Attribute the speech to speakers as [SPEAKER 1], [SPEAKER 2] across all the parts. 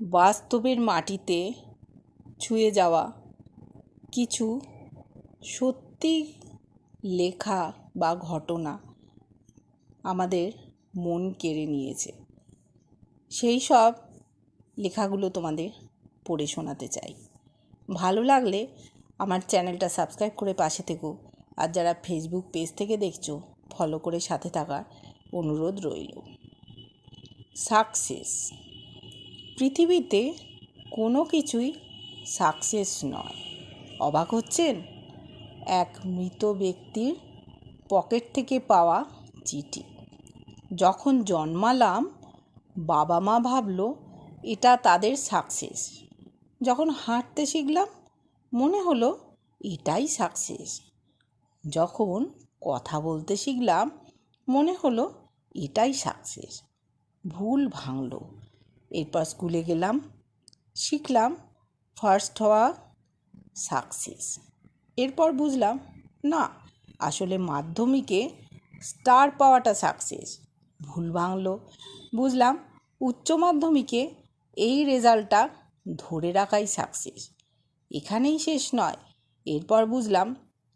[SPEAKER 1] বাস্তবের মাটিতে ছুঁয়ে যাওয়া কিছু সত্যি লেখা বা ঘটনা আমাদের মন কেড়ে নিয়েছে। সেই সব লেখাগুলো তোমাদের পড়ে শোনাতে চাই। ভালো লাগলে আমার চ্যানেলটা সাবস্ক্রাইব করে পাশে থেকো। আর যারা ফেসবুক পেজ থেকে দেখছ ফলো করে সাথে থাকার অনুরোধ রইল। সাকসেস পৃথিবীতে কোনো কিছুই সাকসেস নয়। অবাক হচ্ছেন? এক মৃত ব্যক্তির পকেট থেকে পাওয়া চিঠি। যখন জন্মালাম বাবা মা ভাবলো, এটা তাদের সাকসেস। যখন হাঁটতে শিখলাম, মনে হলো, এটাই সাকসেস। যখন কথা বলতে শিখলাম, মনে হলো, এটাই সাকসেস। ভুল ভাঙলো। এরপর স্কুলে গেলাম। শিখলাম। ফার্স্ট হওয়া সাকসেস এরপর বুঝলাম, না, আসলে মাধ্যমিকে স্টার পাওয়াটা সাকসেস ভুল ভাঙলো। বুঝলাম, উচ্চ মাধ্যমিকে এই রেজাল্টটা ধরে রাখাই সাকসেস এখানেই শেষ নয়। এরপর বুঝলাম,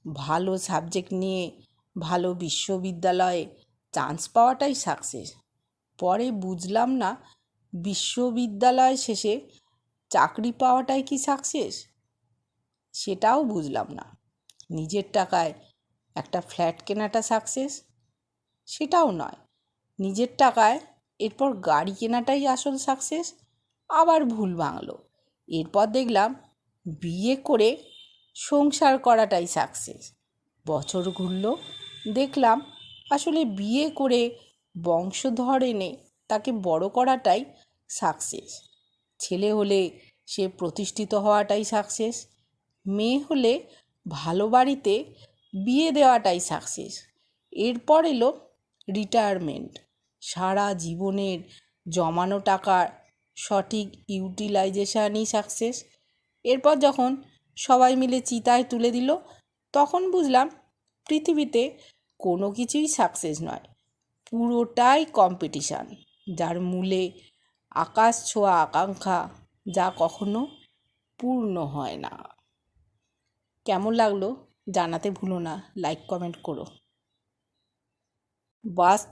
[SPEAKER 1] ভালো সাবজেক্ট নিয়ে ভালো বিশ্ববিদ্যালয়ে চান্স পাওয়াটাই সাকসেস পরে বুঝলাম না বিশ্ববিদ্যালয় শেষে চাকরি পাওয়াটাই কি সাকসেস সেটাও বুঝলাম না। নিজের টাকায় একটা ফ্ল্যাট কেনাটা সাকসেস সেটাও নয়। নিজের টাকায় এরপর গাড়ি কেনাটাই আসল সাকসেস আবার ভুল ভাঙলো। এরপর দেখলাম বিয়ে করে সংসার করাটাই সাকসেস বছর ঘুরলো, দেখলাম আসলে বিয়ে করে বংশধর এনে তাকে বড় করাটাই সাকসেস ছেলে হলে সে প্রতিষ্ঠিত হওয়াটাই সাকসেস মেয়ে হলে ভালো বাড়িতে বিয়ে দেওয়াটাই সাকসেস এরপর এলো রিটায়ারমেন্ট সারা জীবনের জমানো টাকার সঠিক ইউটিলাইজেশানই সাকসেস এরপর যখন সবাই মিলে চিতায় তুলে দিল, তখন বুঝলাম পৃথিবীতে কোনো কিছুই সাকসেস নয়, পুরোটাই কম্পিটিশান যার মূলে আকাশ ছোঁয়া আকাঙ্ক্ষা যা কখনো পূর্ণ হয় না। কেমন লাগল জানাতে ভুলো না লাইক কমেন্ট করো। বাস